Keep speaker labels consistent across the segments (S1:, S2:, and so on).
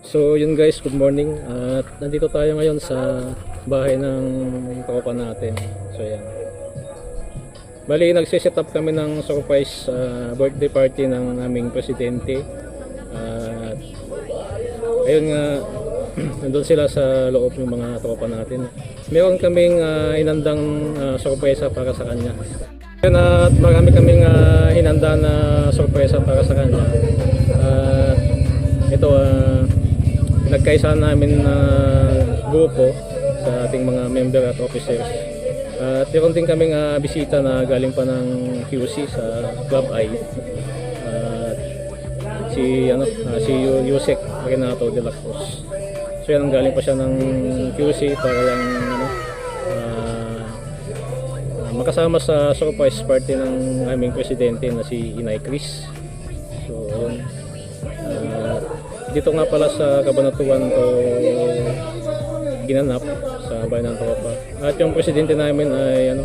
S1: So yun guys, good morning. At nandito tayo ngayon sa bahay ng tropa natin. So yan. Bali, nagsiset up kami ng surprise uh, birthday party ng aming presidente. At ayun nga, nandun sila sa loob ng mga tropa natin. Meron kaming uh, inandang uh, surprise para sa kanya. Ayun at marami kaming uh, hinanda na surprise para sa kanya. At ito, uh, nagkaisa namin na grupo sa ating mga member at officers. At meron din kaming ah, bisita na galing pa ng QC sa Club I. At si ano ah, si Yu- Yusek Renato de la Cruz. So yan galing pa siya ng QC para lang ano ah, ah, makasama sa surprise party ng aming presidente na si Inay Chris. So yun. Dito nga pala sa Cabanatuan to ginanap sa bayan ng Tropa. At yung presidente namin ay ano,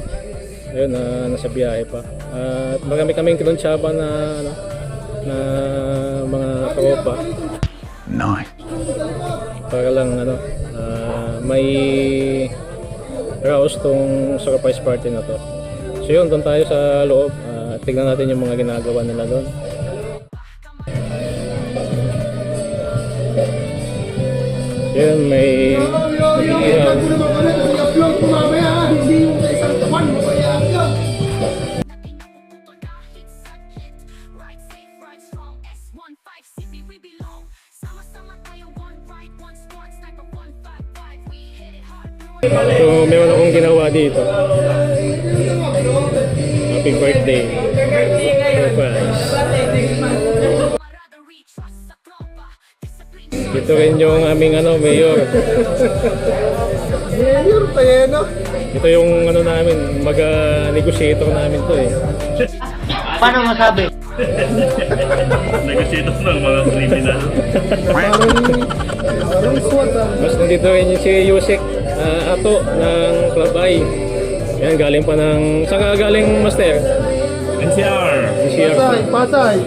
S1: ayun na nasa biyahe pa. At marami kaming kinuntsaba na ano, na mga tropa
S2: Nine.
S1: para lang ano ah, may rouse tong surprise party na to. So yun, doon tayo sa loob. Ah, tignan natin yung mga ginagawa nila doon.
S3: It hard, blowing
S1: So, meron akong ginawa dito. Happy birthday. Surprise.
S3: Parada
S1: Ito rin yung aming ano, mayor.
S4: Mayor pa yan, no?
S1: Ito yung ano namin, mag-negotiator namin to eh.
S5: Paano masabi?
S6: Negosyado ng mga kriminal.
S4: Parang, SWAT, ah.
S1: Mas nandito rin yung si Yusek ah, Ato ng Club I. Yan, galing pa ng... Saan ka galing, Master?
S6: NCR!
S1: NCR.
S4: Pasay, pasay.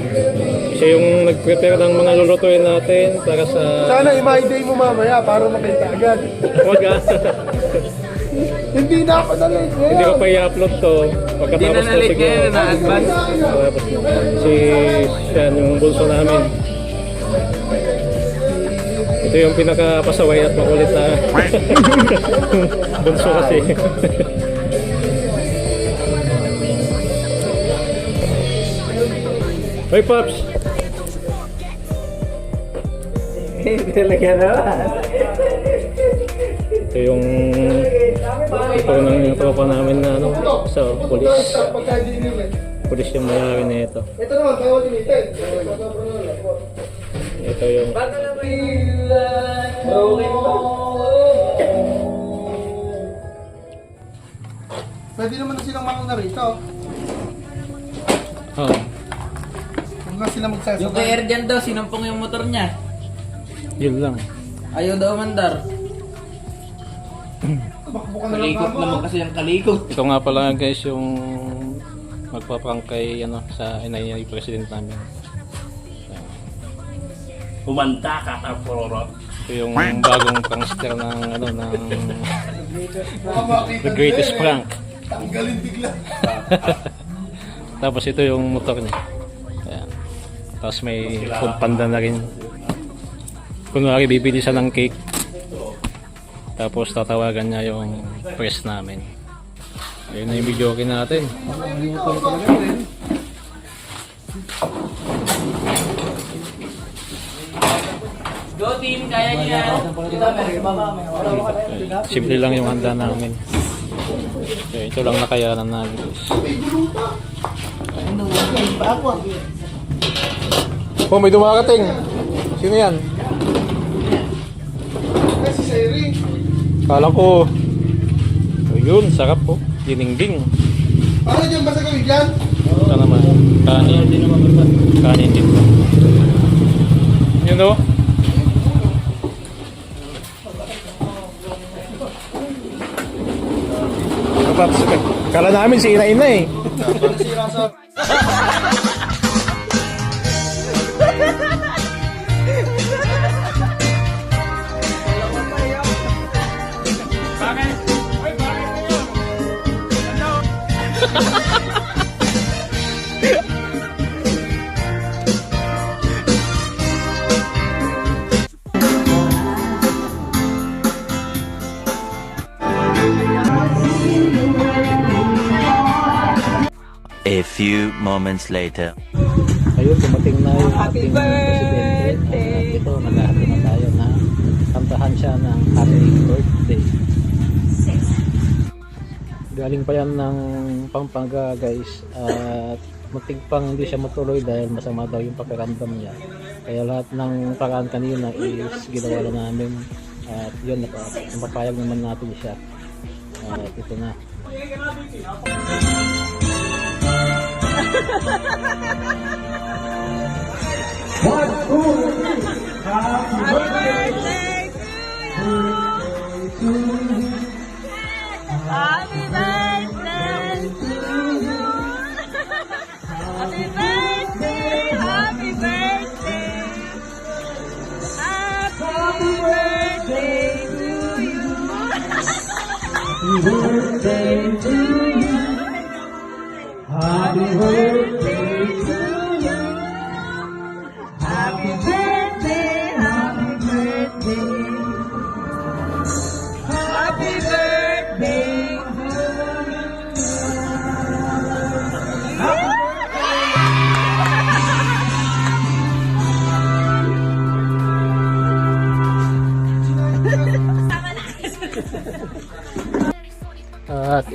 S1: Siya yung nag-prepare ng mga lulutuin natin para sa...
S4: Sana i-my day mo mamaya para makita agad.
S1: Huwag ah.
S4: Hindi na ako na-late
S1: Hindi ko
S4: ngayon.
S1: pa i-upload to. Pagkatapos to siguro.
S5: na-advance.
S1: Tapos si Sean yung bunso namin. Ito yung pinakapasaway at makulit na bunso kasi. Hoy Pops!
S5: Talaga naman.
S1: Ito yung ito ng tropa namin na ano, sa polis. Polis yung mayari na ito.
S4: Ito naman, bawal limited.
S1: Ito yung
S4: Pwede naman na silang makang na rito.
S1: oh,
S4: Huwag na sila
S5: Yung
S4: magsasabay.
S5: kay Erjan daw, sinampong yung motor niya.
S1: Yun lang.
S5: Ayaw daw mandar.
S4: Bakbukan na lang
S5: Kalikot naman kasi yung kalikot.
S1: Ito nga pala guys yung magpaprank kay ano sa inay ni president namin.
S6: Humanda ka ta pororot.
S1: Ito yung bagong prankster ng ano ng The Greatest
S4: nila, eh.
S1: Prank.
S4: Tanggalin bigla.
S1: Tapos ito yung motor niya. Ayan. Tapos may food panda na rin. Kunwari bibili siya ng cake. Tapos tatawagan niya yung press namin. Ayun na yung video natin.
S5: Go team, kaya niyo yan.
S1: Simple lang yung handa namin. So, ito lang nakayanan namin. guys. Oh, may dumarating. Sino yan?
S4: Kasi si Siri.
S1: Kala ko. Ayun, sarap po. Diningding.
S4: Paano dyan ba sa gawin dyan?
S1: Ito naman. Kanin. Kanin din. Yun o. Kala namin si Ina-Ina eh.
S2: few moments later.
S7: Ayun, dumating na yung ating presidente. At ito, maghahati na tayo na kantahan siya ng happy birthday. Galing pa yan ng Pampanga guys at muntik pang hindi siya matuloy dahil masama daw yung pakiramdam niya. Kaya lahat ng paraan kanina is ginawa na namin at yun, napa- napapayag naman natin siya. At ito na.
S8: Happy birthday to you. Happy birthday, happy birthday. Happy birthday to you. Happy birthday to you.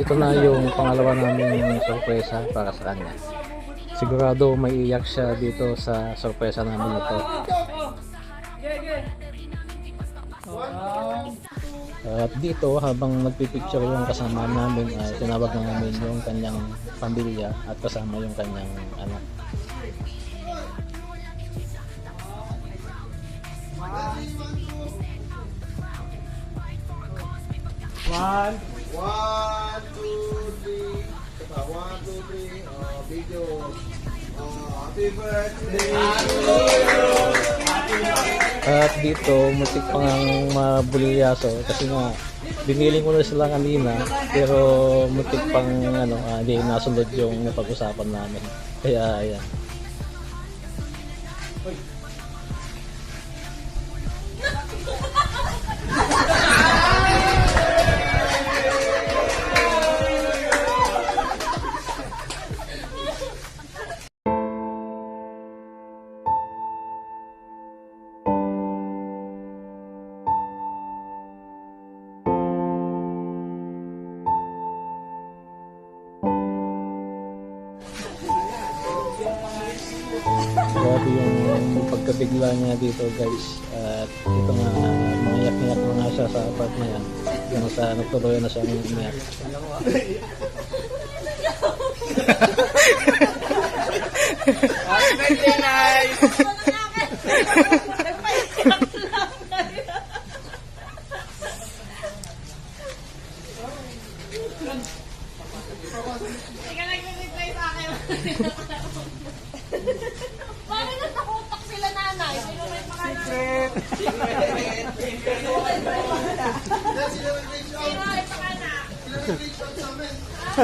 S7: Ito na yung pangalawa namin sorpresa para sa kanya. Sigurado may iyak siya dito sa sorpresa namin ito. At dito habang nagpipicture yung kasama namin ay tinawag na namin yung kanyang pamilya at kasama yung kanyang anak.
S5: One, two,
S7: At dito, mutik pang ang mabulyaso kasi nga biniling ko na sila kanina pero mutik pang ano, ah, hindi nasunod yung napag-usapan namin. Kaya ayan. Nagtuloy na siya ng umiyak.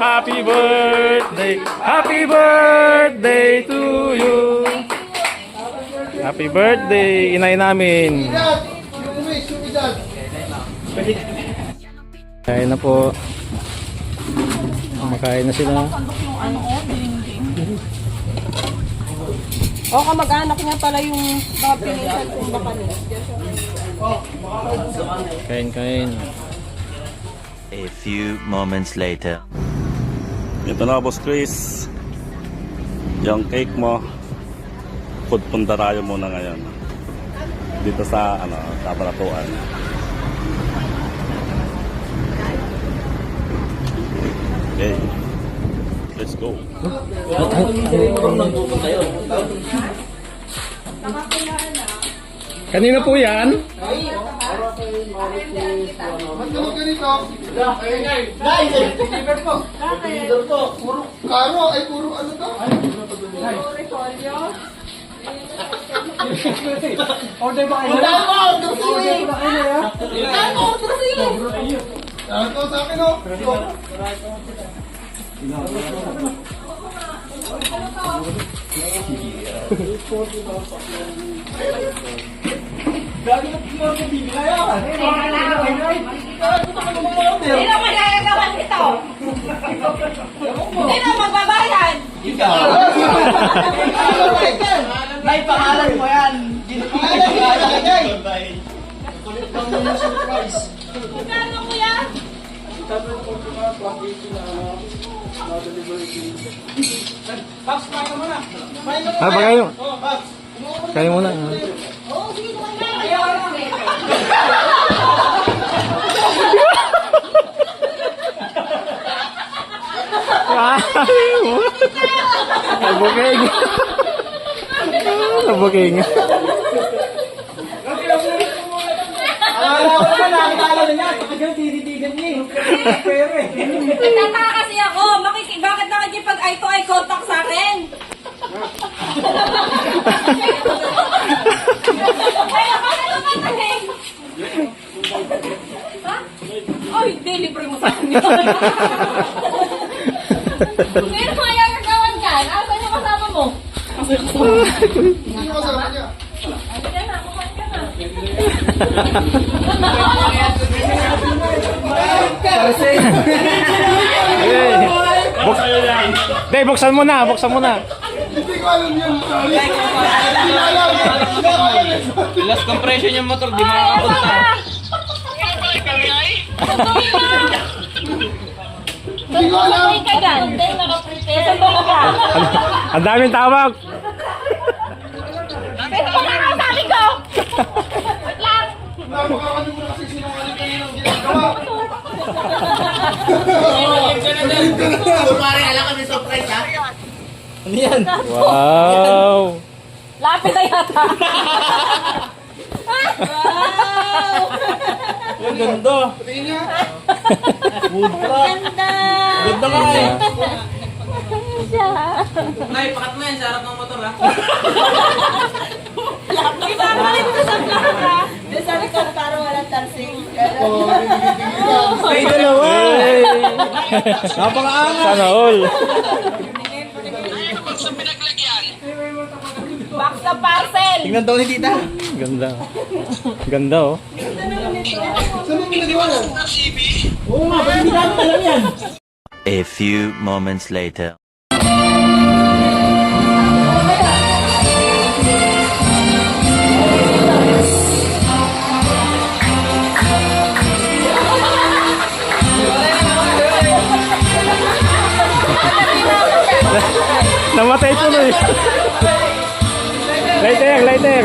S6: happy birthday, happy birthday to you.
S7: Happy birthday, inay namin! Kain na po. Makain na sila.
S8: O, kamag-anak niya pala yung mga pinisan kong baka niya.
S7: Kain, kain.
S2: A few moments later.
S6: Ito na, Boss Chris. Yung cake mo, food pundaraya muna ngayon. Dito sa, ano, kabaratuan. Okay. Let's go.
S1: Kanino po yan?
S4: Ba't naman ganito? Karo, ay puro ano to? Order ba kayo? Order mo! Order sili! Order mo! Order sili! Ito sa akin, oh.
S8: Sino magagagawan ito? Sino magbabayad?
S5: May pangalan mo yan.
S8: Magkano kuya?
S1: Ah, ba kayo? Kayo muna. ah.
S8: Oo, sige naman.
S1: Nabuking. Nabuking.
S8: Nagtataka kasi ako. Makiki bakit nakikipag eye to eye contact sa akin? Kaya bakit tumatingin? Ha? Ay, mo yun. Pero kung gagawan ka, asan yung kasama mo?
S4: Sino kasama niya?
S8: Ayan na, kumain ka na.
S1: Buk Dey, buksan mo na, buksan mo na.
S4: Hindi ko alam yun. Sorry. Hindi ko alam.
S5: Last compression yung motor, di makakapunta.
S4: Hindi ko alam.
S8: Ka. Saan ba ka?
S1: Ang daming tawag.
S8: Pero baka sabi ko! Wait lang!
S4: Napakakalimutan mo kasi sinungaling ginagawa.
S5: Ano yan?
S1: Wow.
S8: Lapit na yata! wow!
S5: Ang ganda.
S4: Tingin niya.
S8: Ganda!
S5: Ganda nga eh.
S8: Siya.
S5: Nay, pakat mo yan sa harap ng motor ha.
S8: Ibabalik ko sa vlog ha. Sabi ko, parang walang
S4: tingin ka.
S5: May dalawa.
S1: Hey.
S5: Napakaangas.
S1: Sana all.
S8: Box na parcel!
S5: Tingnan daw ni tita.
S1: Ganda. Ganda oh.
S4: Saan mo ginagawa yan?
S5: Oo nga, ba't hindi natin alam yan?
S2: A few moments later.
S1: Namatay tuloy. Lighter, lighter.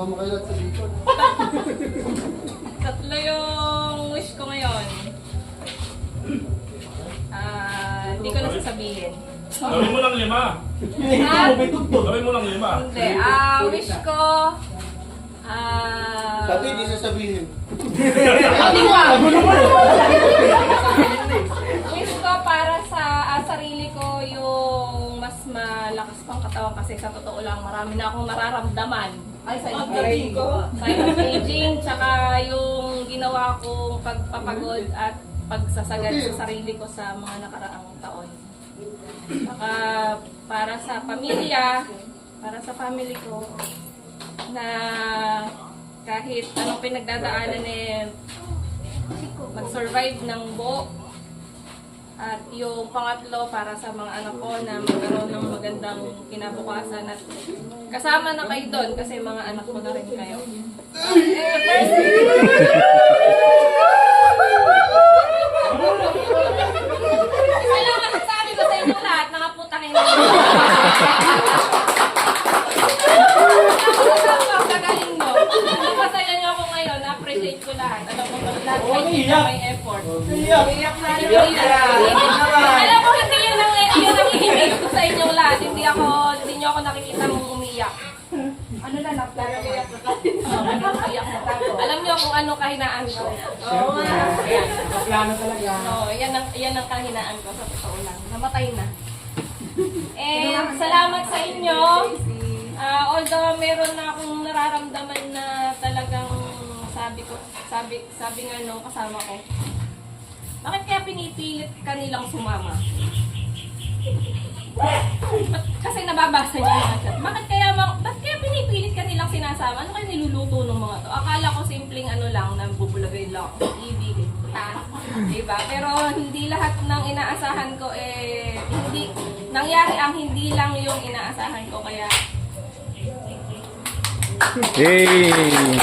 S4: Sana sumama kayo lahat sa likod.
S8: Tatlo yung wish ko ngayon. Ah, hindi ko na sasabihin.
S6: Gawin mo lang lima.
S8: Ah,
S6: Gawin mo lang lima.
S8: hindi. Ah, wish ko... Ah...
S4: Sabi, hindi sasabihin.
S8: Wish malakas pang katawan kasi sa totoo lang marami na akong nararamdaman. Ay, sa aging ko. Sa aging, tsaka yung ginawa kong pagpapagod at pagsasagad sa sarili ko sa mga nakaraang taon. Saka para sa pamilya, para sa family ko, na kahit anong pinagdadaanan eh, mag-survive ng buo. At yung pangatlo, para sa mga anak ko na magkaroon ng magandang kinabukasan at kasama na kayo doon kasi mga anak ko na rin kayo. Eh, first, Salamat at sabi ko sa inyo lahat, mga putang ina. Ang gagaling mo. Masaya niyo ako ngayon. Na-appreciate ko lahat. Alam mo ba, lahat may Iyak na Alam ko, hindi yun ang, yun ang i ko sa inyong lahat. Hindi ako, hindi niyo ako nakikita mong umiyak. Ano na lang, talaga iyak na Iyak na Alam niyo kung ano kahinaan ko. Oo nga.
S5: Plano talaga.
S8: Oo, yan ang, yan ang kahinaan ko sa totoo lang. Namatay na. And salamat sa inyo. Ah, although meron na akong nararamdaman na talagang sabi ko, sabi, sabi nga nung kasama ko, bakit kaya pinipilit kanilang sumama? Ba't, kasi nababasa niyo yung chat. Bakit kaya, ma- ba't kaya pinipilit kanilang sinasama? Ano kayo niluluto ng mga to? Akala ko simpleng ano lang, na bubulagay lang ako sa ibig. Ta, diba? Pero hindi lahat ng inaasahan ko eh, hindi, nangyari ang hindi lang yung inaasahan ko. Kaya,
S1: Yay!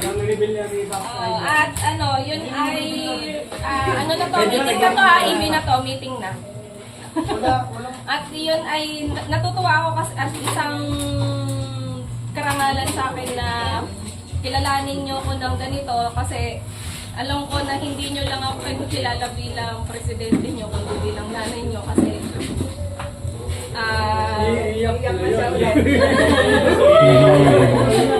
S8: Oo, at ano, yun ay, ah, ano na to, meeting na to ha, imi na to, meeting na. at yun ay, natutuwa ako kasi at isang karangalan sa akin na kilalanin nyo ko ng ganito kasi alam ko na hindi nyo lang ako kilala bilang presidente nyo, kundi bilang nanay nyo kasi ah,
S5: Iyak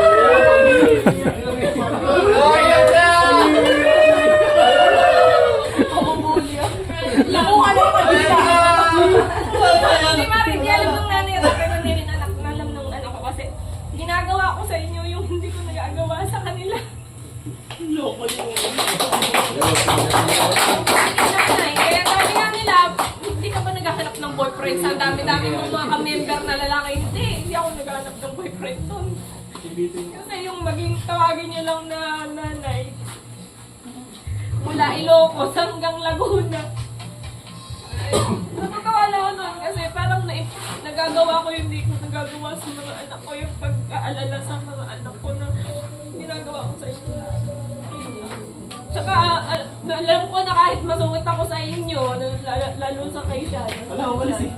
S8: ako sa inyo, lalo, lalo sa kay Sean.
S5: Wala, umalis eh.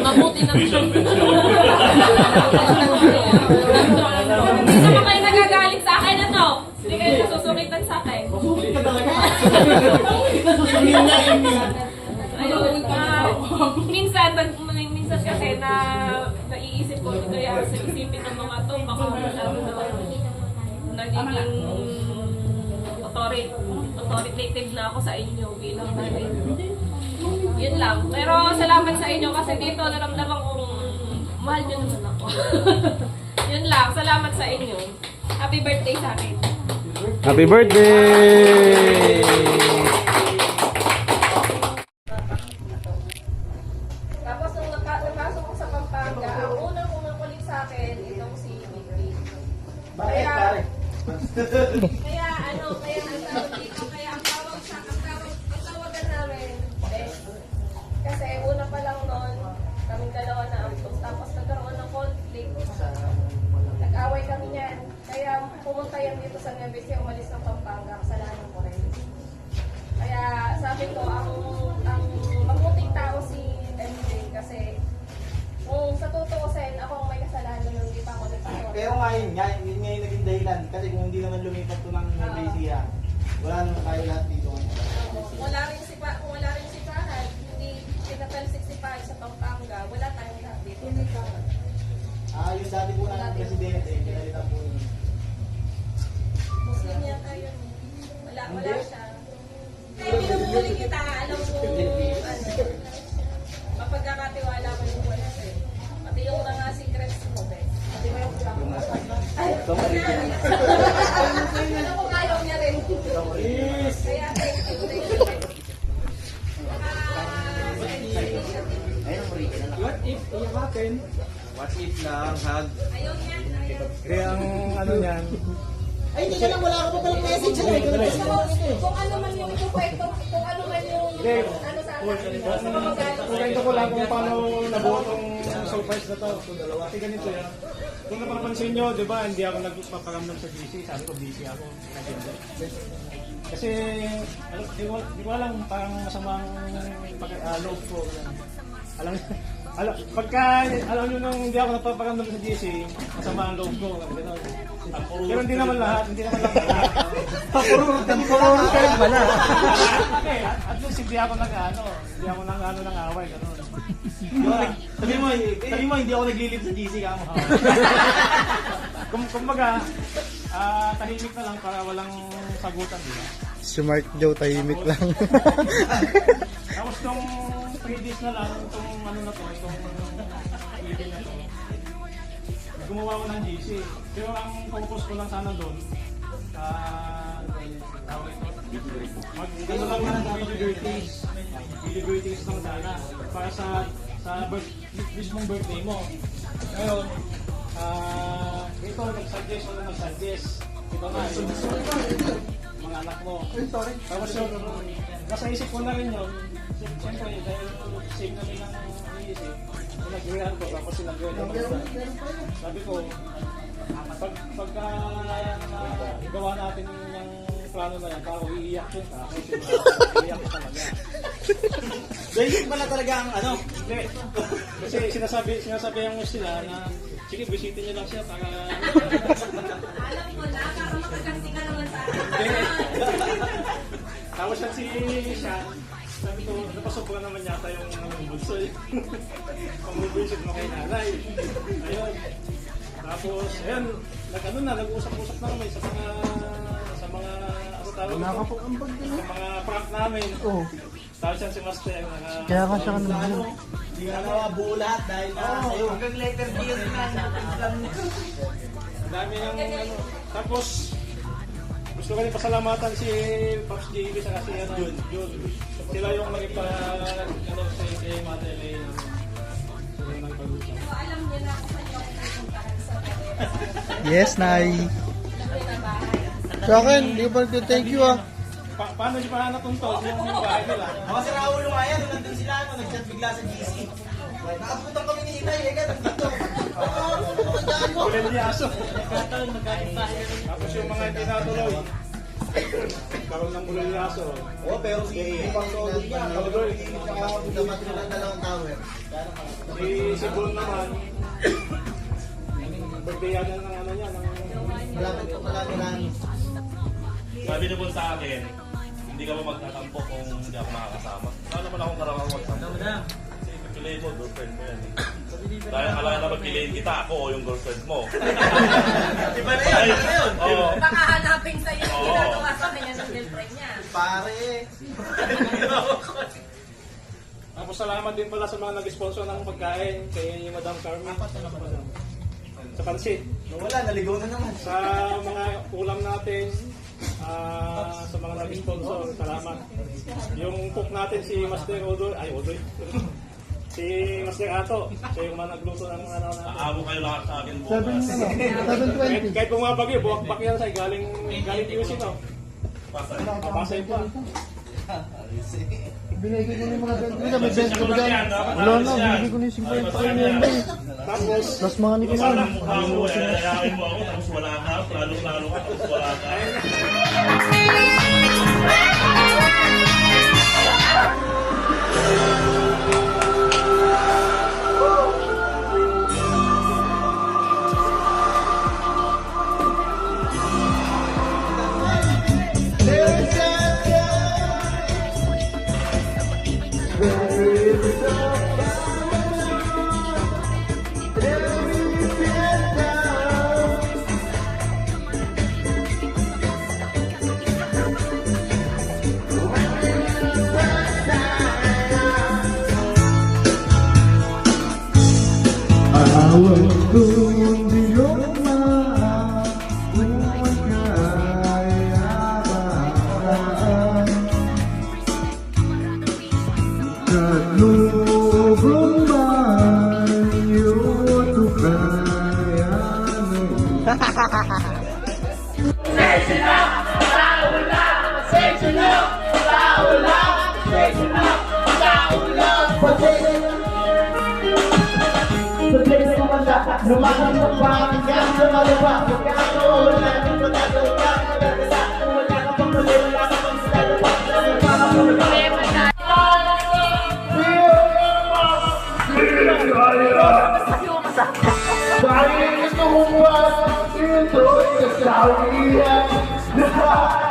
S8: Mabuti na siya. Hindi kayo nagagalit sa akin, ano? Hindi kayo nasusukitan sa akin.
S5: Masulit ka talaga.
S8: Ayun, ah, minsan, pag- minsan kasi na naiisip ko, kaya sa isipin ng mga to, baka masyado na nagiging authority, authoritative na ako sa inyo bilang nanay. Yun lang. Pero salamat sa inyo kasi dito naramdaman kong mahal nyo naman ako. Yun lang. Salamat sa inyo. Happy birthday sa akin.
S1: Happy birthday!
S8: Tapos nung naka- napasok ko sa Pampanga, ang unang umukulit sa akin, itong si Vicky.
S5: Bakit pare?
S8: Kaya
S5: Wala,
S8: wala Kung
S9: napapansin nyo, di ba, hindi ako nagpaparamdam sa GC. Sabi ko, busy ako. Kasi, ano, di ko, di ko alam, parang masamang pag, uh, loob ko. ganun. Alam, alam, pagka, alam nyo nung hindi ako nagpaparamdam sa GC, masama ang loob ko. Ganun. Pero hindi naman lahat, hindi naman lahat.
S5: Papururutan ko lang kayo pala.
S9: Okay, at, least hindi ako nag ano, hindi ako nang ano ng away, gano'n.
S5: Sabi mo, sabi mo, hindi ako naglilip sa GC ka mo.
S9: Kum kumbaga, ah tahimik na lang para walang sagutan, di ba?
S4: Smart Joe, tahimik lang.
S9: Tapos 3 days na lang, itong ano na to, itong meeting na to, gumawa ko ng GC. Pero ang focus ko lang sana doon, ah, tawag ito, mag ano lang ng video greetings. Video greetings lang sana. Para sa sa birth, mismong birthday mo. Ngayon, ah, ito, nag-suggest o nag-suggest. Ito na, yung mga anak mo. Tapos yun, nasa isip ko na rin yun. Siyempre, dahil same kami ng iisip, nag-rehan ko, tapos sinag-rehan ko. Sabi ko, pag, pagka uh, gawa natin yung plano na yan, ako iiyak yun, ako iiyak talaga.
S5: Dahil pala talaga ang ano.
S9: Hindi. Kasi sinasabi, sinasabihan mo sila na, sige, bisitin niyo lang siya para...
S8: Alam ko na, para makagasti ka naman sa akin.
S9: Tapos yan si Sean, sabi ko, napasok naman yata yung yung bunso eh. Pamubunsit mo kay nanay. Ayun. Tapos, ayun, nag ano na, nag-usap-usap na kami sa mga, sa mga, ano tawag ito? Sa mga prank namin.
S4: Oo.
S9: Tapos yan si Master,
S4: Kaya ka siya kanina.
S5: Hindi ka nawa buo lahat dahil na sa'yo. Hanggang letter D yun na.
S9: Ang dami ng ano. Tapos, gusto ko rin pasalamatan si Pops JB sa kasi ano, Jun. Jun. Sila yung naging pa, ano, sa kay Mother Elaine. Sila yung nagpag-usap.
S8: So, alam niyo na kung saan yung pupuntahan sa.
S4: Yes, Nay. Sa akin, di ba thank you ah.
S9: Pa paano siya paano tuntol yung yung bahay nila?
S5: Ako si Raul nga yan, nung nandun sila, ano, nag-chat bigla sa GC. Nakapuntan kami ni Inay, eh, ganun dito. Oo, kumandaan mo.
S9: Kulay niya aso. Tapos yung mga hindi natuloy. Karoon ng kulay niya aso.
S5: Oo, pero si Pang Solo niya, nila ng dalawang tower.
S9: Si si Bon naman. Birthday yata ng ano niya, ng
S5: Malapit ko malapit lang.
S6: Sabi niyo po sa akin, hindi ka ba magtatampo kung hindi ako makakasama? Wala naman akong karawang magtampo. Kasi pipiliin mo, girlfriend mo yan eh. Dahil akala na pagpiliin kita, ako o yung girlfriend mo.
S5: Iba na yun, iba na yun.
S6: Oo.
S8: Baka hanapin sa iyo yung
S6: Oo.
S8: ginagawa sa kanya ng girlfriend niya.
S5: Pare.
S9: Tapos salamat din pala sa mga nag-sponsor ng pagkain kay Madam Carmen. Sa pansit.
S5: Wala, naligaw na naman.
S9: Sa mga ulam natin, ah, sa mga nag-sponsor, salamat. Yung cook natin si Master Odoy, ay Odoy. si Master Ato, siya yung mga nagluto ng ano natin.
S6: Aabo kayo lahat sa akin
S4: Seven,
S6: bukas.
S4: ano,
S9: Kahit,
S4: 720.
S9: kahit bumabagyo, buwak-bak yan sa galing galing USA no.
S6: Pasay.
S9: Papasay pa.
S4: Binigay ko na yung mga 20 nila. May 20 ko ba dyan? Wala na, binigay ko na yung 50 ko na yun. eh.
S9: Tapos,
S4: Plus mga ni
S6: eh, ako, tapos wala ka, lalo-lalo ka, tapos wala ka.
S5: Thank you. Kasawian. Ibalik ka, sino